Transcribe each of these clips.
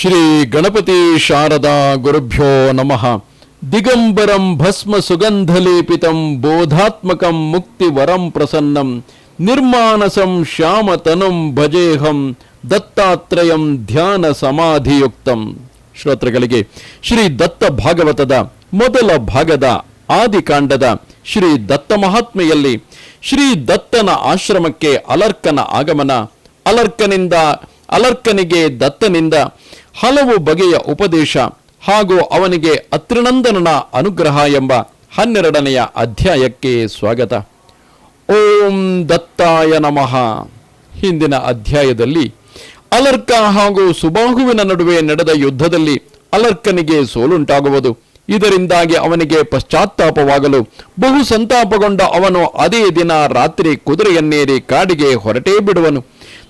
ಶ್ರೀ ಗಣಪತಿ ಶಾರದಾ ಗುರುಭ್ಯೋ ನಮಃ. ದಿಗಂಬರಂ ಭಸ್ಮ ಸುಗಂಧಲೇಪಿತಂ ಬೋಧಾತ್ಮಕಂ ಮುಕ್ತಿ ವರಂ ಪ್ರಸನ್ನಂ ನಿರ್ಮಾನಸಂ ಶ್ಯಾಮತನಂ ಭಜೇಹಂ ದತ್ತಾತ್ರಯಂ ಧ್ಯಾನ ಸಮಾಧಿಯುಕ್ತಂ. ಶ್ರೋತೃಗಳಿಗೆ, ಶ್ರೀ ದತ್ತ ಭಾಗವತದ ಮೊದಲ ಭಾಗದ ಆದಿಕಾಂಡದ ಶ್ರೀ ದತ್ತ ಮಹಾತ್ಮೆಯಲ್ಲಿ ಶ್ರೀ ದತ್ತನ ಆಶ್ರಮಕ್ಕೆ ಅಲರ್ಕನ ಆಗಮನ, ಅಲರ್ಕನಿಂದ, ಅಲರ್ಕನಿಗೆ ದತ್ತನಿಂದ ಹಲವು ಬಗೆಯ ಉಪದೇಶ ಹಾಗೂ ಅವನಿಗೆ ಅತ್ರಿನಂದನನ ಅನುಗ್ರಹ ಎಂಬ ಹನ್ನೆರಡನೆಯ ಅಧ್ಯಾಯಕ್ಕೆ ಸ್ವಾಗತ. ಓಂ ದತ್ತಾಯ ನಮಃ. ಹಿಂದಿನ ಅಧ್ಯಾಯದಲ್ಲಿ ಅಲರ್ಕ ಹಾಗೂ ಸುಬಾಹುವಿನ ನಡುವೆ ನಡೆದ ಯುದ್ಧದಲ್ಲಿ ಅಲರ್ಕನಿಗೆ ಸೋಲುಂಟಾಗುವುದು. ಇದರಿಂದಾಗಿ ಅವನಿಗೆ ಪಶ್ಚಾತ್ತಾಪವಾಗಲು ಬಹು ಸಂತಾಪಗೊಂಡ ಅವನು ಅದೇ ದಿನ ರಾತ್ರಿ ಕುದುರೆಯನ್ನೇರಿ ಕಾಡಿಗೆ ಹೊರಟೇ ಬಿಡುವನು.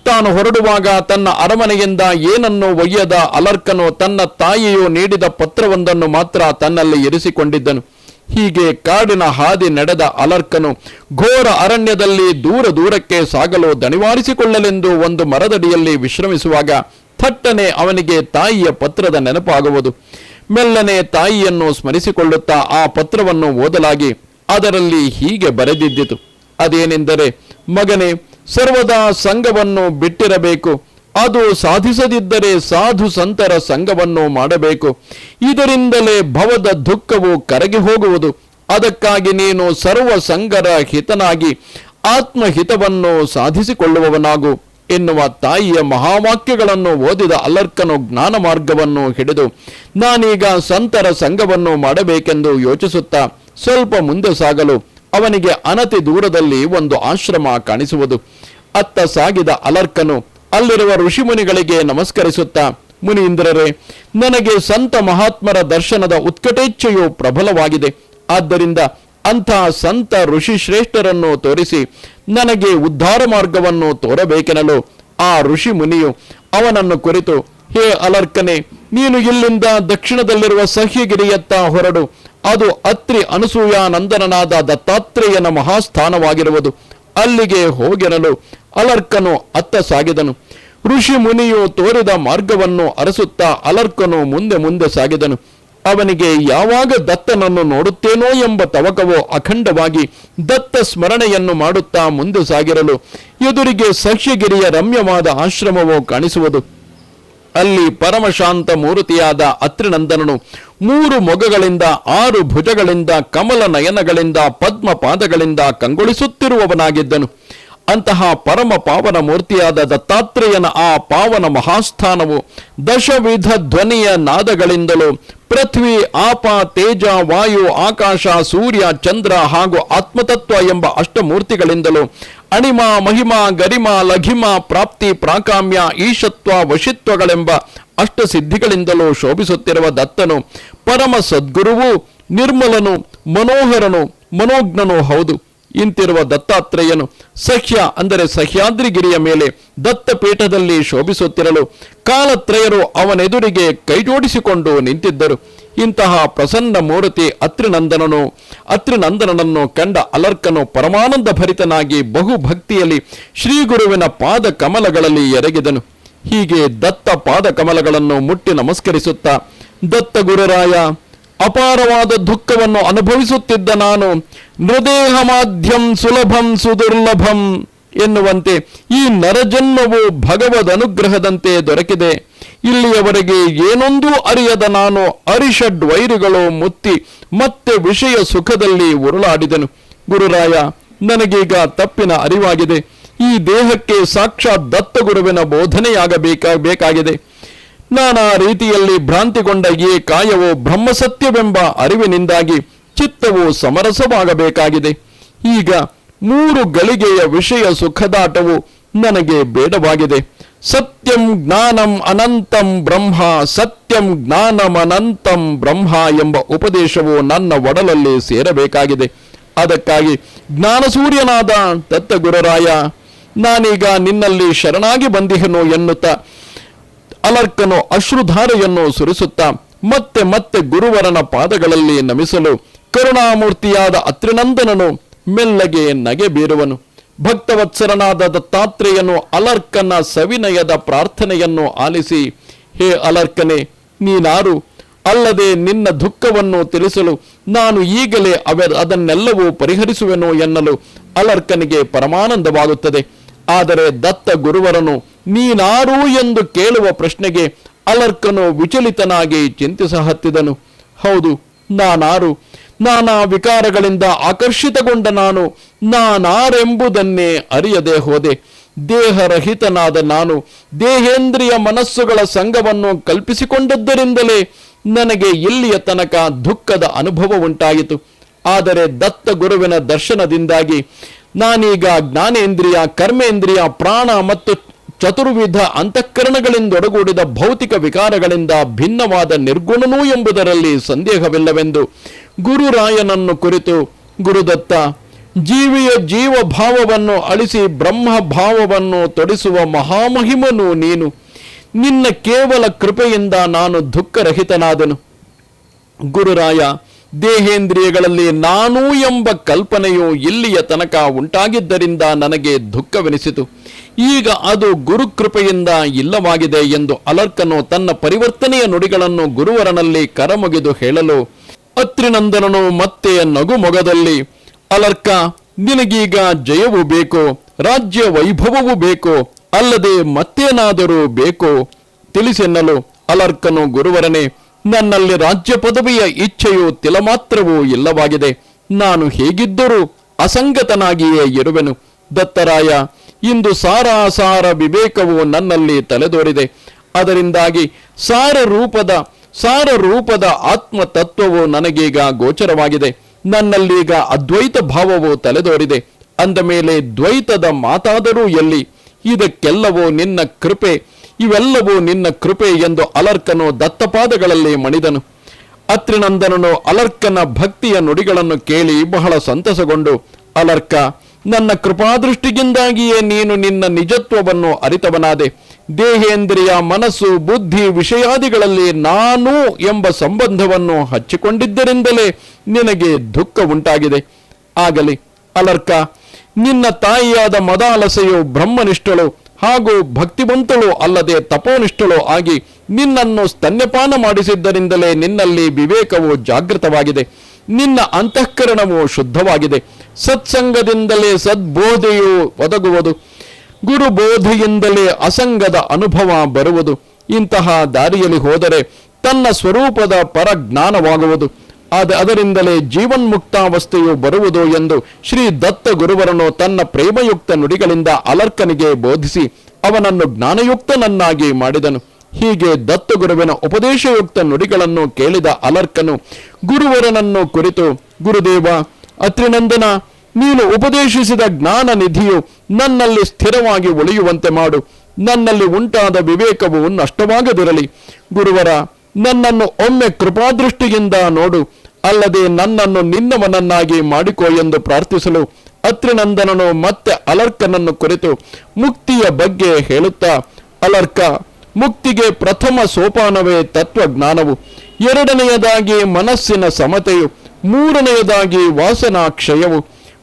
ತಾನು ಹೊರಡುವಾಗ ತನ್ನ ಅರಮನೆಯಿಂದ ಏನನ್ನು ಒಯ್ಯದ ಅಲರ್ಕನು ತನ್ನ ತಾಯಿಯು ನೀಡಿದ ಪತ್ರವೊಂದನ್ನು ಮಾತ್ರ ತನ್ನಲ್ಲಿ ಇರಿಸಿಕೊಂಡಿದ್ದನು. ಹೀಗೆ ಕಾಡಿನ ಹಾದಿ ನಡೆದ ಅಲರ್ಕನು ಘೋರ ಅರಣ್ಯದಲ್ಲಿ ದೂರ ದೂರಕ್ಕೆ ಸಾಗಲು ದಣಿವಾರಿಸಿಕೊಳ್ಳಲೆಂದು ಒಂದು ಮರದಡಿಯಲ್ಲಿ ವಿಶ್ರಮಿಸುವಾಗ ಥಟ್ಟನೆ ಅವನಿಗೆ ತಾಯಿಯ ಪತ್ರದ ನೆನಪಾಗುವುದು. ಮೆಲ್ಲನೆ ತಾಯಿಯನ್ನು ಸ್ಮರಿಸಿಕೊಳ್ಳುತ್ತಾ ಆ ಪತ್ರವನ್ನು ಓದಲಾಗಿ ಅದರಲ್ಲಿ ಹೀಗೆ ಬರೆದಿದ್ದಿತು. ಅದೇನೆಂದರೆ, ಮಗನೇ ಸರ್ವದಾ ಸಂಘವನ್ನು ಬಿಟ್ಟಿರಬೇಕು. ಅದು ಸಾಧಿಸದಿದ್ದರೆ ಸಾಧು ಸಂತರ ಸಂಘವನ್ನು ಮಾಡಬೇಕು. ಇದರಿಂದಲೇ ಭವದ ದುಃಖವು ಕರಗಿ ಹೋಗುವುದು. ಅದಕ್ಕಾಗಿ ನೀನು ಸರ್ವ ಸಂಘರ ಹಿತನಾಗಿ ಆತ್ಮಹಿತವನ್ನು ಸಾಧಿಸಿಕೊಳ್ಳುವವನಾಗು ಎನ್ನುವ ತಾಯಿಯ ಮಹಾವಾಕ್ಯಗಳನ್ನು ಓದಿದ ಅಲರ್ಕನು ಜ್ಞಾನ ಮಾರ್ಗವನ್ನು ಹಿಡಿದು, ನಾನೀಗ ಸಂತರ ಸಂಘವನ್ನು ಮಾಡಬೇಕೆಂದು ಯೋಚಿಸುತ್ತಾ ಸ್ವಲ್ಪ ಮುಂದೆ ಸಾಗಲು ಅವನಿಗೆ ಅನತಿ ದೂರದಲ್ಲಿ ಒಂದು ಆಶ್ರಮ ಕಾಣಿಸುವುದು. ಅತ್ತ ಸಾಗಿದ ಅಲರ್ಕನು ಅಲ್ಲಿರುವ ಋಷಿಮುನಿಗಳಿಗೆ ನಮಸ್ಕರಿಸುತ್ತಾ ಮುನೀಂದ್ರರೇ ನನಗೆ ಸಂತ ಮಹಾತ್ಮರ ದರ್ಶನದ ಉತ್ಕಟೇಚ್ಛೆಯು ಪ್ರಬಲವಾಗಿದೆ. ಆದ್ದರಿಂದ ಅಂಥ ಸಂತ ಋಷಿ ಶ್ರೇಷ್ಠರನ್ನು ತೋರಿಸಿ ನನಗೆ ಉದ್ಧಾರ ಮಾರ್ಗವನ್ನು ತೋರಬೇಕೆನಲು ಆ ಋಷಿ ಮುನಿಯು ಅವನನ್ನು ಕುರಿತು, ಹೇ ಅಲರ್ಕನೆ, ನೀನು ಇಲ್ಲಿಂದ ದಕ್ಷಿಣದಲ್ಲಿರುವ ಸಹ್ಯಗಿರಿಯತ್ತ ಹೊರಡು. ಅದು ಅತ್ರಿ ಅನಸೂಯಾನಂದನಾದ ದತ್ತಾತ್ರೇಯನ ಮಹಾಸ್ಥಾನವಾಗಿರುವುದು. ಅಲ್ಲಿಗೆ ಹೋಗಿರಲು ಅಲರ್ಕನು ಅತ್ತ ಸಾಗಿದನು. ಋಷಿ ಮುನಿಯು ತೋರಿದ ಮಾರ್ಗವನ್ನು ಅರಸುತ್ತಾ ಅಲರ್ಕನು ಮುಂದೆ ಮುಂದೆ ಸಾಗಿದನು. ಅವನಿಗೆ ಯಾವಾಗ ದತ್ತನನ್ನು ನೋಡುತ್ತೇನೋ ಎಂಬ ತವಕವೋ ಅಖಂಡವಾಗಿ ದತ್ತ ಸ್ಮರಣೆಯನ್ನು ಮಾಡುತ್ತಾ ಮುಂದೆ ಸಾಗಿರಲು. ಎದುರಿಗೆ ಸಹ್ಯಗಿರಿಯ ರಮ್ಯವಾದ ಆಶ್ರಮವೋ ಕಾಣಿಸುವುದು. ಅಲ್ಲಿ ಪರಮಶಾಂತ ಮೂರ್ತಿಯಾದ ಅತ್ರಿನಂದನನು ಮೂರು ಮೊಗಗಳಿಂದ ಆರು ಭುಜಗಳಿಂದ ಕಮಲ ನಯನಗಳಿಂದ ಪದ್ಮ ಕಂಗೊಳಿಸುತ್ತಿರುವವನಾಗಿದ್ದನು. ಅಂತಹ ಪರಮ ಪಾವನ ಮೂರ್ತಿಯಾದ ದತ್ತಾತ್ರೇಯನ ಆ ಪಾವನ ಮಹಾಸ್ಥಾನವು ದಶವಿಧ ಧ್ವನಿಯ ನಾದಗಳಿಂದಲೂ ಪೃಥ್ವಿ, ಆಪ, ತೇಜ, ವಾಯು, ಆಕಾಶ, ಸೂರ್ಯ, ಚಂದ್ರ ಹಾಗೂ ಆತ್ಮತತ್ವ ಎಂಬ ಅಷ್ಟಮೂರ್ತಿಗಳಿಂದಲೂ ಅಣಿಮ, ಮಹಿಮಾ, ಗರಿಮ, ಲಘಿಮ, ಪ್ರಾಪ್ತಿ, ಪ್ರಾಕಾಮ್ಯ, ಈಶತ್ವ, ವಶಿತ್ವಗಳೆಂಬ ಅಷ್ಟಸಿದ್ಧಿಗಳಿಂದಲೂ ಶೋಭಿಸುತ್ತಿರುವ ದತ್ತನು ಪರಮ ಸದ್ಗುರುವು, ನಿರ್ಮಲನು, ಮನೋಹರನು, ಮನೋಜ್ಞನೂ ಹೌದು. ಇಂತಿರುವ ದತ್ತಾತ್ರೇಯನು ಸಹ್ಯ ಅಂದರೆ ಸಹ್ಯಾದ್ರಿಗಿರಿಯ ಮೇಲೆ ದತ್ತಪೀಠದಲ್ಲಿ ಶೋಭಿಸುತ್ತಿರಲು ಕಾಲತ್ರಯರು ಅವನೆದುರಿಗೆ ಕೈಜೋಡಿಸಿಕೊಂಡು ನಿಂತಿದ್ದರು. ಇಂತಹ ಪ್ರಸನ್ನ ಮೂರ್ತಿ ಅತ್ರಿನಂದನನು, ಅತ್ರಿನಂದನನನ್ನು ಕಂಡ ಅಲರ್ಕನು ಪರಮಾನಂದ ಭರಿತನಾಗಿ ಬಹು ಭಕ್ತಿಯಲ್ಲಿ ಶ್ರೀಗುರುವಿನ ಪಾದ ಕಮಲಗಳಲ್ಲಿ ಎರಗಿದನು. ಹೀಗೆ ದತ್ತ ಪಾದ ಕಮಲಗಳನ್ನು ಮುಟ್ಟಿ ನಮಸ್ಕರಿಸುತ್ತಾ ದತ್ತ ಗುರುರಾಯ ಅಪಾರವಾದ ದುಃಖವನ್ನು ಅನುಭವಿಸುತ್ತಿದ್ದ ನಾನು, ನೃದೇಹ ಮಾಧ್ಯಂ ಸುಲಭಂ ಸುದುರ್ಲಭಂ ಎನ್ನುವಂತೆ ಈ ನರಜನ್ಮವು ಭಗವದ್ ಅನುಗ್ರಹದಂತೆ ದೊರಕಿದೆ. ಇಲ್ಲಿಯವರೆಗೆ ಏನೊಂದೂ ಅರಿಯದ ನಾನು ಅರಿಷಡ್ ವೈರುಗಳು ಮುತ್ತಿ ಮತ್ತೆ ವಿಷಯ ಸುಖದಲ್ಲಿ ಉರುಳಾಡಿದನು. ಗುರುರಾಯ, ನನಗೀಗ ತಪ್ಪಿನ ಅರಿವಾಗಿದೆ. ಈ ದೇಹಕ್ಕೆ ಸಾಕ್ಷಾತ್ ದತ್ತಗುರುವಿನ ಬೋಧನೆಯಾಗಬೇಕಾ ಬೇಕಾಗಿದೆ ನಾನಾ ರೀತಿಯಲ್ಲಿ ಭ್ರಾಂತಿಗೊಂಡ ಈ ಕಾಯವು ಬ್ರಹ್ಮಸತ್ಯವೆಂಬ ಅರಿವಿನಿಂದಾಗಿ ಚಿತ್ತವು ಸಮರಸವಾಗಬೇಕಾಗಿದೆ. ಈಗ ಮೂರು ಗಳಿಗೆಯ ವಿಷಯ ಸುಖದಾಟವು ನನಗೆ ಬೇಡವಾಗಿದೆ. ಸತ್ಯಂ ಜ್ಞಾನಂ ಅನಂತಂ ಬ್ರಹ್ಮ, ಸತ್ಯಂ ಜ್ಞಾನಂ ಅನಂತಂ ಬ್ರಹ್ಮ ಎಂಬ ಉಪದೇಶವು ನನ್ನ ಒಡಲಲ್ಲಿ ಸೇರಬೇಕಾಗಿದೆ. ಅದಕ್ಕಾಗಿ ಜ್ಞಾನಸೂರ್ಯನಾದ ದತ್ತಗುರುರಾಯ, ನಾನೀಗ ನಿನ್ನಲ್ಲಿ ಶರಣಾಗಿ ಬಂದಿಹನು ಎನ್ನುತ್ತಾ ಅಲರ್ಕನು ಅಶ್ರುಧಾರೆಯನ್ನು ಸುರಿಸುತ್ತಾ ಮತ್ತೆ ಮತ್ತೆ ಗುರುವರನ ಪಾದಗಳಲ್ಲಿ ನಮಿಸಲು ಕರುಣಾಮೂರ್ತಿಯಾದ ಅತ್ರಿನಂದನನು ಮೆಲ್ಲಗೆ ನಗೆ ಬೀರುವನು. ಭಕ್ತವತ್ಸರನಾದ ದತ್ತಾತ್ರೇಯನು ಅಲರ್ಕನ ಸವಿನಯದ ಪ್ರಾರ್ಥನೆಯನ್ನು ಆಲಿಸಿ, ಹೇ ಅಲರ್ಕನೆ ನೀನಾರು ಅಲ್ಲದೆ ನಿನ್ನ ದುಃಖವನ್ನು ತಿಳಿಸಲು ನಾನು ಈಗಲೇ ಅವ, ಅದನ್ನೆಲ್ಲವೂ ಪರಿಹರಿಸುವೆನು ಎನ್ನಲು ಅಲರ್ಕನಿಗೆ ಪರಮಾನಂದವಾಗುತ್ತದೆ. ಆದರೆ ದತ್ತ ಗುರುವರನು, ನೀನಾರು ಎಂದು ಕೇಳುವ ಪ್ರಶ್ನೆಗೆ ಅಲರ್ಕನು ವಿಚಲಿತನಾಗಿ ಚಿಂತಿಸ ಹತ್ತಿದನು. ಹೌದು, ನಾನಾರು. ನಾನಾ ವಿಕಾರಗಳಿಂದ ಆಕರ್ಷಿತಗೊಂಡ ನಾನು, ನಾನಾರೆಂಬುದನ್ನೇ ಅರಿಯದೆ ಹೋದೆ. ದೇಹರಹಿತನಾದ ನಾನು, ದೇಹೇಂದ್ರಿಯ ಮನಸ್ಸುಗಳ ಸಂಘವನ್ನು ಕಲ್ಪಿಸಿಕೊಂಡದ್ದರಿಂದಲೇ ನನಗೆ ಇಲ್ಲಿಯ ತನಕ ದುಃಖದ ಅನುಭವ ಉಂಟಾಯಿತು. ಆದರೆ ದತ್ತ ಗುರುವಿನ ದರ್ಶನದಿಂದಾಗಿ ನಾನೀಗ ಜ್ಞಾನೇಂದ್ರಿಯ, ಕರ್ಮೇಂದ್ರಿಯ, ಪ್ರಾಣ ಮತ್ತು ಚತುರ್ವಿಧ ಅಂತಃಕರಣಗಳಿಂದೊಡಗೂಡಿದ ಭೌತಿಕ ವಿಕಾರಗಳಿಂದ ಭಿನ್ನವಾದ ನಿರ್ಗುಣನೂ ಎಂಬುದರಲ್ಲಿ ಸಂದೇಹವಿಲ್ಲವೆಂದು ಗುರುರಾಯನನ್ನು ಕುರಿತು ಗುರುದತ್ತ, ಜೀವಿಯ ಜೀವಭಾವವನ್ನು ಅಳಿಸಿ ಬ್ರಹ್ಮ ಭಾವವನ್ನು ತೊಡಿಸುವ ಮಹಾಮಹಿಮನು ನೀನು. ನಿನ್ನ ಕೇವಲ ಕೃಪೆಯಿಂದ ನಾನು ದುಃಖರಹಿತನಾದನು. ಗುರುರಾಯ ದೇಹೇಂದ್ರಿಯಗಳಲ್ಲಿ ನಾನು ಎಂಬ ಕಲ್ಪನೆಯು ಇಲ್ಲಿಯ ತನಕ ಉಂಟಾಗಿದ್ದರಿಂದ ನನಗೆ ದುಃಖವೆನಿಸಿತು. ಈಗ ಅದು ಗುರುಕೃಪೆಯಿಂದ ಇಲ್ಲವಾಗಿದೆ ಎಂದು ಅಲರ್ಕನು ತನ್ನ ಪರಿವರ್ತನೆಯ ನುಡಿಗಳನ್ನು ಗುರುವರನಲ್ಲಿ ಕರಮುಗಿದು ಹೇಳಲು ಅತ್ರಿನಂದನನು ಮತ್ತೆ ನಗುಮೊಗದಲ್ಲಿ, ಅಲರ್ಕ, ನಿನಗೀಗ ಜಯವು ಬೇಕು, ರಾಜ್ಯ ವೈಭವವು ಬೇಕು, ಅಲ್ಲದೆ ಮತ್ತೇನಾದರೂ ಬೇಕು, ತಿಳಿಸೆನ್ನಲು, ಅಲರ್ಕನು ಗುರುವರನೇ ನನ್ನಲ್ಲಿ ರಾಜ್ಯ ಪದವಿಯ ಇಚ್ಛೆಯು ತಿಲಮಾತ್ರವೂ ಇಲ್ಲವಾಗಿದೆ. ನಾನು ಹೇಗಿದ್ದರೂ ಅಸಂಗತನಾಗಿಯೇ ಇರುವೆನು. ದತ್ತರಾಯ, ಇಂದು ಸಾರಾಸಾರ ವಿವೇಕವು ನನ್ನಲ್ಲಿ ತಲೆದೋರಿದೆ. ಅದರಿಂದಾಗಿ ಸಾರ ರೂಪದ ಸಾರ ರೂಪದ ಆತ್ಮ ತತ್ವವು ನನಗೀಗ ಗೋಚರವಾಗಿದೆ. ನನ್ನಲ್ಲೀಗ ಅದ್ವೈತ ಭಾವವು ತಲೆದೋರಿದೆ. ಅಂದ ಮೇಲೆ ದ್ವೈತದ ಮಾತಾದರೂ ಎಲ್ಲಿ? ಇದಕ್ಕೆಲ್ಲವೂ ನಿನ್ನ ಕೃಪೆ ಇವೆಲ್ಲವೂ ನಿನ್ನ ಕೃಪೆ ಎಂದು ಅಲರ್ಕನು ದತ್ತಪಾದಗಳಲ್ಲಿ ಮಣಿದನು. ಅತ್ರಿನಂದನನು ಅಲರ್ಕನ ಭಕ್ತಿಯ ನುಡಿಗಳನ್ನು ಕೇಳಿ ಬಹಳ ಸಂತಸಗೊಂಡು, ಅಲರ್ಕ, ನನ್ನ ಕೃಪಾದೃಷ್ಟಿಗಿಂದಾಗಿಯೇ ನೀನು ನಿನ್ನ ನಿಜತ್ವವನ್ನು ಅರಿತವನಾದೆ. ದೇಹೇಂದ್ರಿಯ ಮನಸ್ಸು, ಬುದ್ಧಿ, ವಿಷಯಾದಿಗಳಲ್ಲಿ ನಾನು ಎಂಬ ಸಂಬಂಧವನ್ನು ಹಚ್ಚಿಕೊಂಡಿದ್ದರಿಂದಲೇ ನಿನಗೆ ದುಃಖ ಉಂಟಾಗಿದೆ ಆಗಲಿ, ಅಲರ್ಕ, ನಿನ್ನ ತಾಯಿಯಾದ ಮದಾಲಸೆಯು ಬ್ರಹ್ಮನಿಷ್ಠಳು. ಹಾಗೂ ಭಕ್ತಿವಂತಳು ಅಲ್ಲದೆ ತಪೋನಿಷ್ಠಳು ಆಗಿ ನಿನ್ನನ್ನು ಸ್ತನ್ಯಪಾನ ಮಾಡಿಸಿದ್ದರಿಂದಲೇ ನಿನ್ನಲ್ಲಿ ವಿವೇಕವು ಜಾಗೃತವಾಗಿದೆ. ನಿನ್ನ ಅಂತಃಕರಣವು ಶುದ್ಧವಾಗಿದೆ. ಸತ್ಸಂಗದಿಂದಲೇ ಸದ್ಬೋಧೆಯು ಒದಗುವುದು. ಗುರುಬೋಧೆಯಿಂದಲೇ ಅಸಂಗದ ಅನುಭವ ಬರುವುದು. ಇಂತಹ ದಾರಿಯಲ್ಲಿ ಹೋದರೆ ತನ್ನ ಸ್ವರೂಪದ ಪರಜ್ಞಾನವಾಗುವುದು. ಆದ ಅದರಿಂದಲೇ ಜೀವನ್ಮುಕ್ತಾವಸ್ಥೆಯು ಬರುವುದು ಎಂದು ಶ್ರೀ ದತ್ತ ಗುರುವರನು ತನ್ನ ಪ್ರೇಮಯುಕ್ತ ನುಡಿಗಳಿಂದ ಅಲರ್ಕನಿಗೆ ಬೋಧಿಸಿ ಅವನನ್ನು ಜ್ಞಾನಯುಕ್ತನನ್ನಾಗಿ ಮಾಡಿದನು. ಹೀಗೆ ದತ್ತ ಗುರುವಿನ ಉಪದೇಶಯುಕ್ತ ನುಡಿಗಳನ್ನು ಕೇಳಿದ ಅಲರ್ಕನು, ಗುರುವರನನ್ನು ಕುರಿತು, ಗುರುದೇವ, ಅತ್ರಿನಂದನ, ನೀನು ಉಪದೇಶಿಸಿದ ಜ್ಞಾನ ನಿಧಿಯು ನನ್ನಲ್ಲಿ ಸ್ಥಿರವಾಗಿ ಉಳಿಯುವಂತೆ ಮಾಡು. ನನ್ನಲ್ಲಿ ಉಂಟಾದ ವಿವೇಕವು ನಷ್ಟವಾಗದಿರಲಿ. ಗುರುವರ ನನ್ನನ್ನು ಒಮ್ಮೆ ಕೃಪಾದೃಷ್ಟಿಯಿಂದ ನೋಡು, ಅಲ್ಲದೆ ನನ್ನನ್ನು ನಿನ್ನವನನ್ನಾಗಿ ಮಾಡಿಕೋ ಎಂದು ಪ್ರಾರ್ಥಿಸಲು ಅತ್ರಿನಂದನನು ಮತ್ತೆ ಅಲರ್ಕನನ್ನು ಕುರಿತು ಮುಕ್ತಿಯ ಬಗ್ಗೆ ಹೇಳುತ್ತಾ, ಅಲರ್ಕ, ಮುಕ್ತಿಗೆ ಪ್ರಥಮ ಸೋಪಾನವೇ ತತ್ವಜ್ಞಾನವು, ಎರಡನೆಯದಾಗಿ ಮನಸ್ಸಿನ ಸಮತೆಯು, ಮೂರನೆಯದಾಗಿ ವಾಸನಾ ಕ್ಷಯವು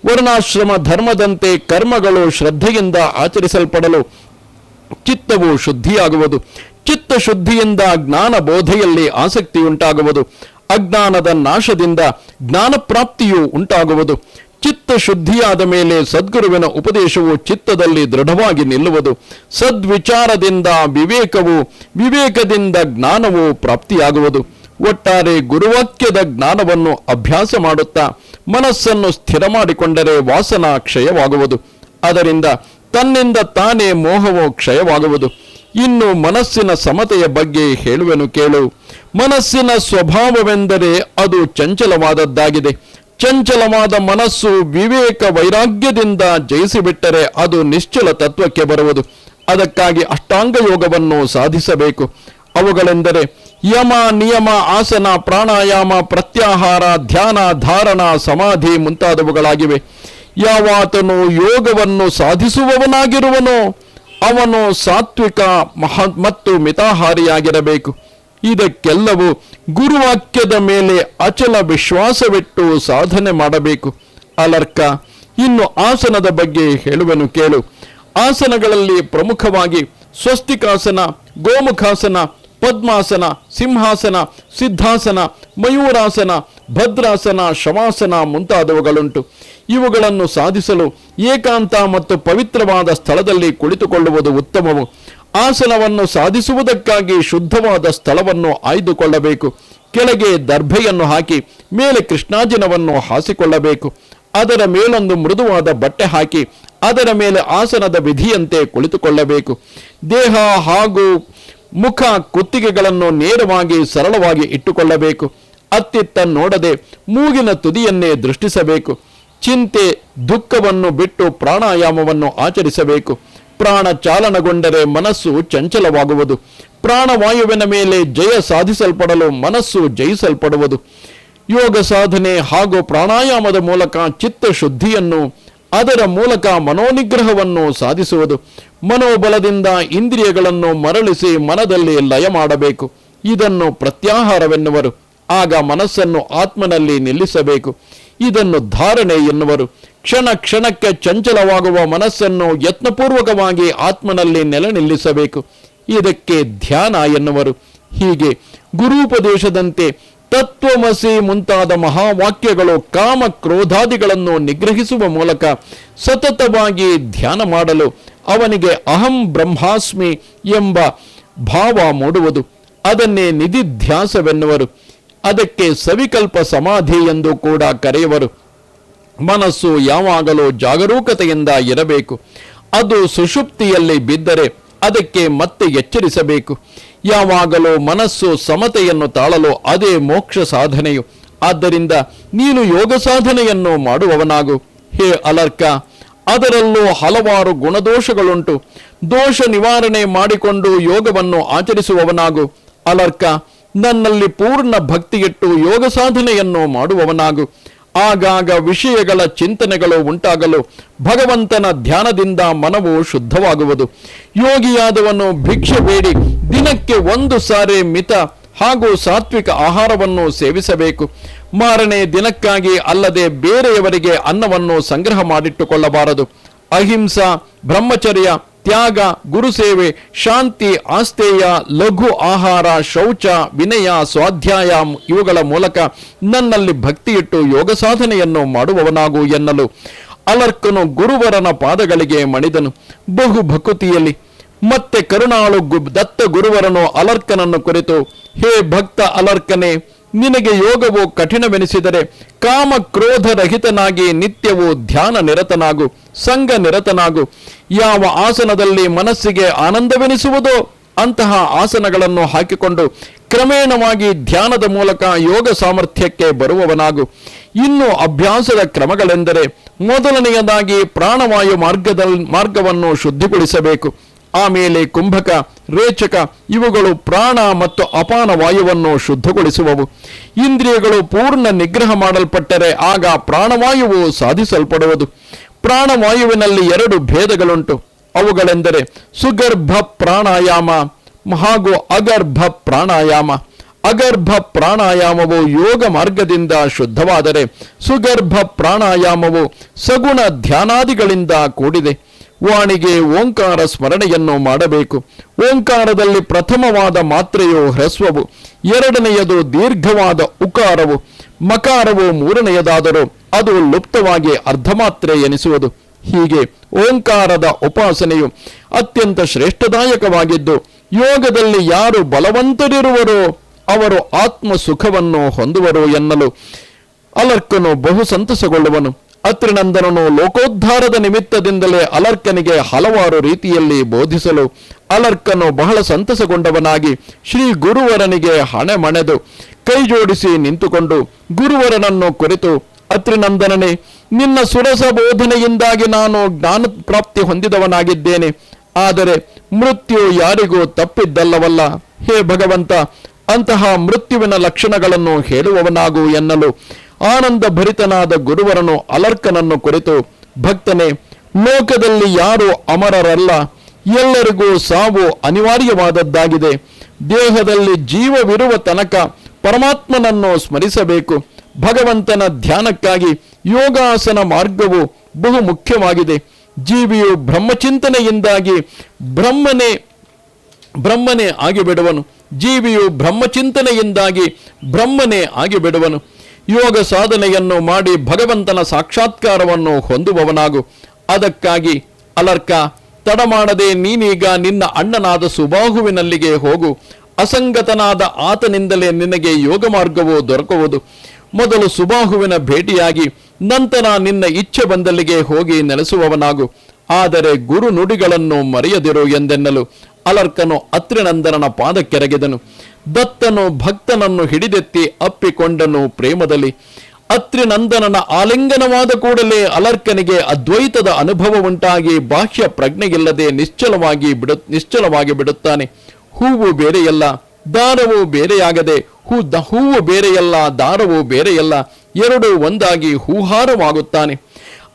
ವರ್ಣಾಶ್ರಮ ಧರ್ಮದಂತೆ ಕರ್ಮಗಳು ಶ್ರದ್ಧೆಯಿಂದ ಆಚರಿಸಲ್ಪಡಲು ಚಿತ್ತವು ಶುದ್ಧಿಯಾಗುವುದು ಚಿತ್ತ ಶುದ್ಧಿಯಿಂದ ಜ್ಞಾನ ಬೋಧೆಯಲ್ಲಿ ಆಸಕ್ತಿ ಉಂಟಾಗುವುದು ಅಜ್ಞಾನದ ನಾಶದಿಂದ ಜ್ಞಾನ ಪ್ರಾಪ್ತಿಯು ಉಂಟಾಗುವುದು. ಚಿತ್ತ ಶುದ್ಧಿಯಾದ ಮೇಲೆ ಸದ್ಗುರುವಿನ ಉಪದೇಶವು ಚಿತ್ತದಲ್ಲಿ ದೃಢವಾಗಿ ನಿಲ್ಲುವುದು. ಸದ್ವಿಚಾರದಿಂದ ವಿವೇಕವು, ವಿವೇಕದಿಂದ ಜ್ಞಾನವು ಪ್ರಾಪ್ತಿಯಾಗುವುದು. ಒಟ್ಟಾರೆ ಗುರುವಾಕ್ಯದ ಜ್ಞಾನವನ್ನು ಅಭ್ಯಾಸ ಮಾಡುತ್ತಾ, ಮನಸ್ಸನ್ನು ಸ್ಥಿರ ಮಾಡಿಕೊಂಡರೆ ವಾಸನಾ ಕ್ಷಯವಾಗುವುದು. ಅದರಿಂದ ತನ್ನಿಂದ ತಾನೇ ಮೋಹವು ಕ್ಷಯವಾಗುವುದು. ಇನ್ನು ಮನಸ್ಸಿನ ಸಮತೆಯ ಬಗ್ಗೆ ಹೇಳುವೆನು ಕೇಳು. ಮನಸ್ಸಿನ ಸ್ವಭಾವವೆಂದರೆ ಅದು ಚಂಚಲವಾದದ್ದಾಗಿದೆ. ಚಂಚಲವಾದ ಮನಸ್ಸು ವಿವೇಕ ವೈರಾಗ್ಯದಿಂದ ಜಯಿಸಿಬಿಟ್ಟರೆ ಅದು ನಿಶ್ಚಲ ತತ್ವಕ್ಕೆ ಬರುವುದು. ಅದಕ್ಕಾಗಿ ಅಷ್ಟಾಂಗ ಯೋಗವನ್ನು ಸಾಧಿಸಬೇಕು. ಅವುಗಳೆಂದರೆ ಯಮ, ನಿಯಮ, ಆಸನ, ಪ್ರಾಣಾಯಾಮ, ಪ್ರತ್ಯಾಹಾರ, ಧ್ಯಾನ, ಧಾರಣ, ಸಮಾಧಿ ಮುಂತಾದವುಗಳಾಗಿವೆ. ಯಾವಾತನು ಯೋಗವನ್ನು ಸಾಧಿಸುವವನಾಗಿರುವನೋ ಅವನು ಸಾತ್ವಿಕ ಮಹ ಮತ್ತು ಮಿತಾಹಾರಿಯಾಗಿರಬೇಕು. ಇದಕ್ಕೆಲ್ಲವೂ ಗುರುವಾಕ್ಯದ ಮೇಲೆ ಅಚಲ ವಿಶ್ವಾಸವಿಟ್ಟು ಸಾಧನೆ ಮಾಡಬೇಕು. ಅಲರ್ಕ, ಇನ್ನು ಆಸನದ ಬಗ್ಗೆ ಹೇಳುವನು ಕೇಳು. ಆಸನಗಳಲ್ಲಿ ಪ್ರಮುಖವಾಗಿ ಸ್ವಸ್ತಿಕಾಸನ, ಗೋಮುಖಾಸನ ಪದ್ಮಾಸನ, ಸಿಂಹಾಸನ, ಸಿದ್ಧಾಸನ, ಮಯೂರಾಸನ, ಭದ್ರಾಸನ, ಶವಾಸನ ಮುಂತಾದವುಗಳುಂಟು. ಇವುಗಳನ್ನು ಸಾಧಿಸಲು ಏಕಾಂತ ಮತ್ತು ಪವಿತ್ರವಾದ ಸ್ಥಳದಲ್ಲಿ ಕುಳಿತುಕೊಳ್ಳುವುದು ಉತ್ತಮವು. ಆಸನವನ್ನು ಸಾಧಿಸುವುದಕ್ಕಾಗಿ ಶುದ್ಧವಾದ ಸ್ಥಳವನ್ನು ಆಯ್ದುಕೊಳ್ಳಬೇಕು. ಕೆಳಗೆ ದರ್ಭೆಯನ್ನು ಹಾಕಿ, ಮೇಲೆ ಕೃಷ್ಣಾಜಿನವನ್ನು ಹಾಸಿಕೊಳ್ಳಬೇಕು. ಅದರ ಮೇಲೊಂದು ಮೃದುವಾದ ಬಟ್ಟೆ ಹಾಕಿ, ಅದರ ಮೇಲೆ ಆಸನದ ವಿಧಿಯಂತೆ ಕುಳಿತುಕೊಳ್ಳಬೇಕು. ದೇಹ ಹಾಗೂ ಮುಖ ಕುತ್ತಿಗೆಗಳನ್ನು ನೇರವಾಗಿ ಸರಳವಾಗಿ ಇಟ್ಟುಕೊಳ್ಳಬೇಕು. ಅತ್ತಿತ್ತ ನೋಡದೆ ಮೂಗಿನ ತುದಿಯನ್ನೇ ದೃಷ್ಟಿಸಬೇಕು. ಚಿಂತೆ ದುಃಖವನ್ನು ಬಿಟ್ಟು ಪ್ರಾಣಾಯಾಮವನ್ನು ಆಚರಿಸಬೇಕು. ಪ್ರಾಣ ಚಾಲನಗೊಂಡರೆ ಮನಸ್ಸು ಚಂಚಲವಾಗುವುದು. ಪ್ರಾಣವಾಯುವಿನ ಮೇಲೆ ಜಯ ಸಾಧಿಸಲ್ಪಡಲು ಮನಸ್ಸು ಜಯಿಸಲ್ಪಡುವುದು. ಯೋಗ ಸಾಧನೆ ಹಾಗೂ ಪ್ರಾಣಾಯಾಮದ ಮೂಲಕ ಚಿತ್ತ ಶುದ್ಧಿಯನ್ನು ಅದರ ಮೂಲಕ ಮನೋನಿಗ್ರಹವನ್ನು ಸಾಧಿಸುವುದು. ಮನೋಬಲದಿಂದ ಇಂದ್ರಿಯಗಳನ್ನು ಮರಳಿಸಿ ಮನದಲ್ಲಿ ಲಯ ಮಾಡಬೇಕು. ಇದನ್ನು ಪ್ರತ್ಯಾಹಾರವೆನ್ನುವರು. ಆಗ ಮನಸ್ಸನ್ನು ಆತ್ಮನಲ್ಲಿ ನಿಲ್ಲಿಸಬೇಕು. ಇದನ್ನು ಧಾರಣೆ ಎನ್ನುವರು. ಕ್ಷಣ ಕ್ಷಣಕ್ಕೆ ಚಂಚಲವಾಗುವ ಮನಸ್ಸನ್ನು ಯತ್ನಪೂರ್ವಕವಾಗಿ ಆತ್ಮನಲ್ಲಿ ನೆಲೆ ನಿಲ್ಲಿಸಬೇಕು. ಇದಕ್ಕೆ ಧ್ಯಾನ ಎನ್ನುವರು. ಹೀಗೆ ಗುರೂಪದೇಶದಂತೆ ತತ್ವಮಸಿ ಮುಂತಾದ ಮಹಾವಾಕ್ಯಗಳು ಕಾಮ ಕ್ರೋಧಾದಿಗಳನ್ನು ನಿಗ್ರಹಿಸುವ ಮೂಲಕ ಸತತವಾಗಿ ಧ್ಯಾನ ಮಾಡಲು ಅವನಿಗೆ ಅಹಂ ಬ್ರಹ್ಮಾಸ್ಮಿ ಎಂಬ ಭಾವ ಮೂಡುವುದು. ಅದನ್ನೇ ನಿಧಿಧ್ಯಾಸವೆನ್ನುವರು ಅದಕ್ಕೆ ಸವಿಕಲ್ಪ ಸಮಾಧಿ ಎಂದು ಕೂಡ ಕರೆಯುವರು. ಮನಸ್ಸು ಯಾವಾಗಲೂ ಜಾಗರೂಕತೆಯಿಂದ ಇರಬೇಕು. ಅದು ಸುಷುಪ್ತಿಯಲ್ಲಿ ಬಿದ್ದರೆ ಅದಕ್ಕೆ ಮತ್ತೆ ಎಚ್ಚರಿಸಬೇಕು. ಯಾವಾಗಲೂ ಮನಸ್ಸು ಸಮತೆಯನ್ನು ತಾಳಲು ಅದೇ ಮೋಕ್ಷ ಸಾಧನೆಯು. ಆದ್ದರಿಂದ ನೀನು ಯೋಗ ಸಾಧನೆಯನ್ನು ಮಾಡುವವನಾಗು. ಹೇ ಅಲರ್ಕ, ಅದರಲ್ಲೂ ಹಲವಾರು ಗುಣದೋಷಗಳುಂಟು. ದೋಷ ನಿವಾರಣೆ ಮಾಡಿಕೊಂಡು ಯೋಗವನ್ನು ಆಚರಿಸುವವನಾಗು. ಅಲರ್ಕ, ನನ್ನಲ್ಲಿ ಪೂರ್ಣ ಭಕ್ತಿಯಿಟ್ಟು ಯೋಗ ಸಾಧನೆಯನ್ನು ಮಾಡುವವನಾಗು. ಆಗಾಗ ವಿಷಯಗಳ ಚಿಂತನೆಗಳು ಉಂಟಾಗಲು ಭಗವಂತನ ಧ್ಯಾನದಿಂದ ಮನವು ಶುದ್ಧವಾಗುವುದು. ಯೋಗಿಯಾದವನು ಭಿಕ್ಷೆ ಬೇಡಿ, ದಿನಕ್ಕೆ ಒಂದು ಸಾರಿ ಮಿತ ಹಾಗೂ ಸಾತ್ವಿಕ ಆಹಾರವನ್ನು ಸೇವಿಸಬೇಕು. ಮಾರನೇ ದಿನಕ್ಕಾಗಿ ಅಲ್ಲದೆ ಬೇರೆಯವರಿಗೆ ಅನ್ನವನ್ನು ಸಂಗ್ರಹ ಮಾಡಿಟ್ಟುಕೊಳ್ಳಬಾರದು. ಅಹಿಂಸಾ, ಬ್ರಹ್ಮಚರ್ಯ ತ್ಯಾಗ ಗುರುಸೇವೆ ಶಾಂತಿ ಆಸ್ತೇಯ ಲಘು ಆಹಾರ, ಶೌಚ, ವಿನಯ ಸ್ವಾಧ್ಯಾಯ ಇವುಗಳ ಮೂಲಕ ನನ್ನಲ್ಲಿ ಭಕ್ತಿಯಿಟ್ಟು ಯೋಗ ಸಾಧನೆಯನ್ನು ಮಾಡುವವನಾಗು ಎನ್ನಲು ಅಲರ್ಕನು ಗುರುವರನ ಪಾದಗಳಿಗೆ ಮಣಿದನು. ಬಹು ಭಕುತಿಯಲ್ಲಿ ಮತ್ತೆ ಕರುಣಾಳು ದತ್ತ ಗುರುವರನು ಅಲರ್ಕನನ್ನು ಕುರಿತು, ಹೇ ಭಕ್ತ ಅಲರ್ಕನೇ ನಿನಗೆ ಯೋಗವು ಕಠಿಣವೆನಿಸಿದರೆ ಕಾಮ ಕ್ರೋಧ ರಹಿತನಾಗಿ ನಿತ್ಯವೂ ಧ್ಯಾನ ನಿರತನಾಗು, ಸಂಘ ನಿರತನಾಗು. ಯಾವ ಆಸನದಲ್ಲಿ ಮನಸ್ಸಿಗೆ ಆನಂದವೆನಿಸುವುದೋ ಅಂತಹ ಆಸನಗಳನ್ನು ಹಾಕಿಕೊಂಡು ಕ್ರಮೇಣವಾಗಿ ಧ್ಯಾನದ ಮೂಲಕ ಯೋಗ ಸಾಮರ್ಥ್ಯಕ್ಕೆ ಬರುವವನಾಗು. ಇನ್ನು ಅಭ್ಯಾಸದ ಕ್ರಮಗಳೆಂದರೆ ಮೊದಲನೆಯದಾಗಿ ಪ್ರಾಣವಾಯು ಮಾರ್ಗದ ಮಾರ್ಗವನ್ನು ಶುದ್ಧಿಗೊಳಿಸಬೇಕು. ಆಮೇಲೆ ಕುಂಭಕ, ರೇಚಕ ಇವುಗಳು ಪ್ರಾಣ ಮತ್ತು ಅಪಾನ ವಾಯುವನ್ನು ಶುದ್ಧಗೊಳಿಸುವವು. ಇಂದ್ರಿಯಗಳು ಪೂರ್ಣ ನಿಗ್ರಹ ಮಾಡಲ್ಪಟ್ಟರೆ ಆಗ ಪ್ರಾಣವಾಯುವು ಸಾಧಿಸಲ್ಪಡುವುದು. ಪ್ರಾಣವಾಯುವಿನಲ್ಲಿ ಎರಡು ಭೇದಗಳುಂಟು. ಅವುಗಳೆಂದರೆ ಸುಗರ್ಭ ಪ್ರಾಣಾಯಾಮ ಹಾಗೂ ಅಗರ್ಭ ಪ್ರಾಣಾಯಾಮ. ಅಗರ್ಭ ಪ್ರಾಣಾಯಾಮವು ಯೋಗ ಮಾರ್ಗದಿಂದ ಶುದ್ಧವಾದರೆ ಸುಗರ್ಭ ಪ್ರಾಣಾಯಾಮವು ಸಗುಣ ಧ್ಯಾನಾದಿಗಳಿಂದ ಕೂಡಿದೆ. ವಾಣಿಗೆ ಓಂಕಾರ ಸ್ಮರಣೆಯನ್ನು ಮಾಡಬೇಕು. ಓಂಕಾರದಲ್ಲಿ ಪ್ರಥಮವಾದ ಮಾತ್ರೆಯು ಹ್ರಸ್ವವು, ಎರಡನೆಯದು ದೀರ್ಘವಾದ ಉಕಾರವು, ಮಕಾರವು ಮೂರನೆಯದಾದರೂ ಅದು ಲುಪ್ತವಾಗಿ ಅರ್ಧ ಮಾತ್ರೆ ಎನಿಸುವುದು. ಹೀಗೆ ಓಂಕಾರದ ಉಪಾಸನೆಯು ಅತ್ಯಂತ ಶ್ರೇಷ್ಠದಾಯಕವಾಗಿದ್ದು, ಯೋಗದಲ್ಲಿ ಯಾರು ಬಲವಂತರಿರುವರೋ ಅವರು ಆತ್ಮ ಸುಖವನ್ನು ಹೊಂದುವರು ಎನ್ನಲು ಅಲರ್ಕನು ಬಹು ಸಂತಸಗೊಳ್ಳುವನು ಅತ್ರಿನಂದನನು ಲೋಕೋದ್ಧಾರದ ನಿಮಿತ್ತದಿಂದಲೇ ಅಲರ್ಕನಿಗೆ ಹಲವಾರು ರೀತಿಯಲ್ಲಿ ಬೋಧಿಸಲು ಅಲರ್ಕನು ಬಹಳ ಸಂತಸಗೊಂಡವನಾಗಿ ಶ್ರೀ ಗುರುವರನಿಗೆ ಹಣೆ ಮಣೆದು ಕೈ ಜೋಡಿಸಿ ನಿಂತುಕೊಂಡು ಗುರುವರನನ್ನು ಕುರಿತು, ಅತ್ರಿನಂದನನೇ, ನಿನ್ನ ಸುರಸ ಬೋಧನೆಯಿಂದಾಗಿ ನಾನು ಜ್ಞಾನ ಪ್ರಾಪ್ತಿ ಹೊಂದಿದವನಾಗಿದ್ದೇನೆ. ಆದರೆ ಮೃತ್ಯು ಯಾರಿಗೂ ತಪ್ಪಿದ್ದಲ್ಲವಲ್ಲ. ಹೇ ಭಗವಂತ, ಅಂತಹ ಮೃತ್ಯುವಿನ ಲಕ್ಷಣಗಳನ್ನು ಹೇಳುವವನಾಗು ಎನ್ನಲು ಆನಂದ ಭರಿತನಾದ ಗುರುವರನು ಅಲರ್ಕನನ್ನು ಕುರಿತು, ಭಕ್ತನೇ, ಲೋಕದಲ್ಲಿ ಯಾರು ಅಮರರಲ್ಲ, ಎಲ್ಲರಿಗೂ ಸಾವು ಅನಿವಾರ್ಯವಾದದ್ದಾಗಿದೆ. ದೇಹದಲ್ಲಿ ಜೀವವಿರುವ ತನಕ ಪರಮಾತ್ಮನನ್ನು ಸ್ಮರಿಸಬೇಕು. ಭಗವಂತನ ಧ್ಯಾನಕ್ಕಾಗಿ ಯೋಗಾಸನ ಮಾರ್ಗವು ಬಹು ಮುಖ್ಯವಾಗಿದೆ. ಜೀವಿಯು ಬ್ರಹ್ಮಚಿಂತನೆಯಿಂದಾಗಿ ಬ್ರಹ್ಮನೇ ಬ್ರಹ್ಮನೇ ಆಗಿಬಿಡುವನು. ಜೀವಿಯು ಬ್ರಹ್ಮಚಿಂತನೆಯಿಂದಾಗಿ ಬ್ರಹ್ಮನೇ ಆಗಿಬಿಡುವನು. ಯೋಗ ಸಾಧನೆಯನ್ನು ಮಾಡಿ ಭಗವಂತನ ಸಾಕ್ಷಾತ್ಕಾರವನ್ನು ಹೊಂದುವವನಾಗು. ಅದಕ್ಕಾಗಿ ಅಲರ್ಕ, ತಡ ಮಾಡದೆ ನೀನೀಗ ನಿನ್ನ ಅಣ್ಣನಾದ ಸುಬಾಹುವಿನಲ್ಲಿಗೆ ಹೋಗು. ಅಸಂಗತನಾದ ಆತನಿಂದಲೇ ನಿನಗೆ ಯೋಗ ಮಾರ್ಗವು ದೊರಕುವುದು. ಮೊದಲು ಸುಬಾಹುವಿನ ಭೇಟಿಯಾಗಿ ನಂತರ ನಿನ್ನ ಇಚ್ಛೆ ಬಂದಲ್ಲಿಗೆ ಹೋಗಿ ನೆಲೆಸುವವನಾಗು. ಆದರೆ ಗುರು ನುಡಿಗಳನ್ನು ಮರೆಯದಿರು ಎಂದೆನ್ನಲು ಅಲರ್ಕನು ಅತ್ರಿನಂದನನ ಪಾದಕ್ಕೆರಗಿದನು. ದತ್ತನು ಭಕ್ತನನ್ನು ಹಿಡಿದೆತ್ತಿ ಅಪ್ಪಿಕೊಂಡನು ಪ್ರೇಮದಲ್ಲಿ. ಅತ್ರಿನಂದನನ ಆಲಿಂಗನವಾದ ಕೂಡಲೇ ಅಲರ್ಕನಿಗೆ ಅದ್ವೈತದ ಅನುಭವ ಉಂಟಾಗಿ ಬಾಹ್ಯ ಪ್ರಜ್ಞೆಯಿಲ್ಲದೆ ನಿಶ್ಚಲವಾಗಿ ಬಿಡು, ನಿಶ್ಚಲವಾಗಿ ಬಿಡುತ್ತಾನೆ. ಹೂವು ಬೇರೆಯಲ್ಲ, ದಾರವು ಬೇರೆಯಾಗದೆ, ಹೂ, ದ, ಹೂವು ಬೇರೆಯಲ್ಲ, ದಾರವು ಬೇರೆಯಲ್ಲ, ಎರಡು ಒಂದಾಗಿ ಹೂಹಾರವಾಗುತ್ತಾನೆ.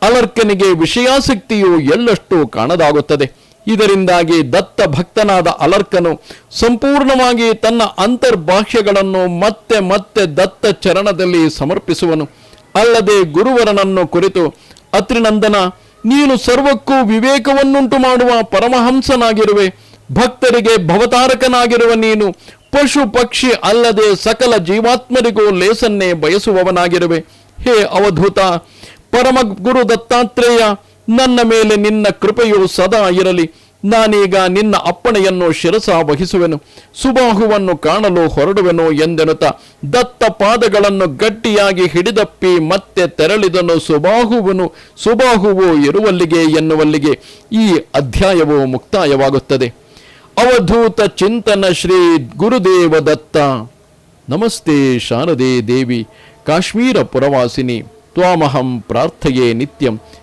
ಅಲರ್ಕನಿಗೆ ವಿಷಯಾಸಕ್ತಿಯು ಎಳ್ಳಷ್ಟು ಕಾಣದಾಗುತ್ತದೆ. ಇದರಿಂದಾಗಿ ದತ್ತ ಭಕ್ತನಾದ ಅಲರ್ಕನು ಸಂಪೂರ್ಣವಾಗಿ ತನ್ನ ಅಂತರ್ಭಾಷ್ಯಗಳನ್ನು ಮತ್ತೆ ಮತ್ತೆ ದತ್ತ ಚರಣದಲ್ಲಿ ಸಮರ್ಪಿಸುವನು. ಅಲ್ಲದೆ ಗುರುವರನನ್ನು ಕುರಿತು ಅತ್ರಿನಂದನ ನೀನು ಸರ್ವಕ್ಕೂ ವಿವೇಕವನ್ನುಂಟು ಮಾಡುವ ಪರಮಹಂಸನಾಗಿರುವೆ. ಭಕ್ತರಿಗೆ ಭವತಾರಕನಾಗಿರುವ ನೀನು ಪಶು ಪಕ್ಷಿ ಅಲ್ಲದೆ ಸಕಲ ಜೀವಾತ್ಮರಿಗೂ ಲೇಸನ್ನೇ ಬಯಸುವವನಾಗಿರುವೆ. ಹೇ ಅವಧೂತ ಪರಮ ಗುರು ದತ್ತಾತ್ರೇಯ ನನ್ನ ಮೇಲೆ ನಿನ್ನ ಕೃಪೆಯು ಸದಾ ಇರಲಿ. ನಾನೀಗ ನಿನ್ನ ಅಪ್ಪಣೆಯನ್ನು ಶಿರಸ ವಹಿಸುವೆನು. ಸುಬಾಹುವನ್ನು ಕಾಣಲು ಹೊರಡುವೆನು ಎಂದೆನುತ್ತ ದತ್ತ ಪಾದಗಳನ್ನು ಗಟ್ಟಿಯಾಗಿ ಹಿಡಿದಪ್ಪಿ ಮತ್ತೆ ತೆರಳಿದನು ಸುಬಾಹುವನು. ಸುಬಾಹುವು ಇರುವಲ್ಲಿಗೆ ಎನ್ನುವಲ್ಲಿಗೆ ಈ ಅಧ್ಯಾಯವು ಮುಕ್ತಾಯವಾಗುತ್ತದೆ. ಅವಧೂತ ಚಿಂತನ ಶ್ರೀ ಗುರುದೇವ ದತ್ತ. ನಮಸ್ತೆ ಶಾರದೆ ದೇವಿ. ಕಾಶ್ಮೀರ ಪುರವಾಸಿನಿ. ತ್ವಾಮಹಂ ಪ್ರಾರ್ಥಯೇ ನಿತ್ಯಂ.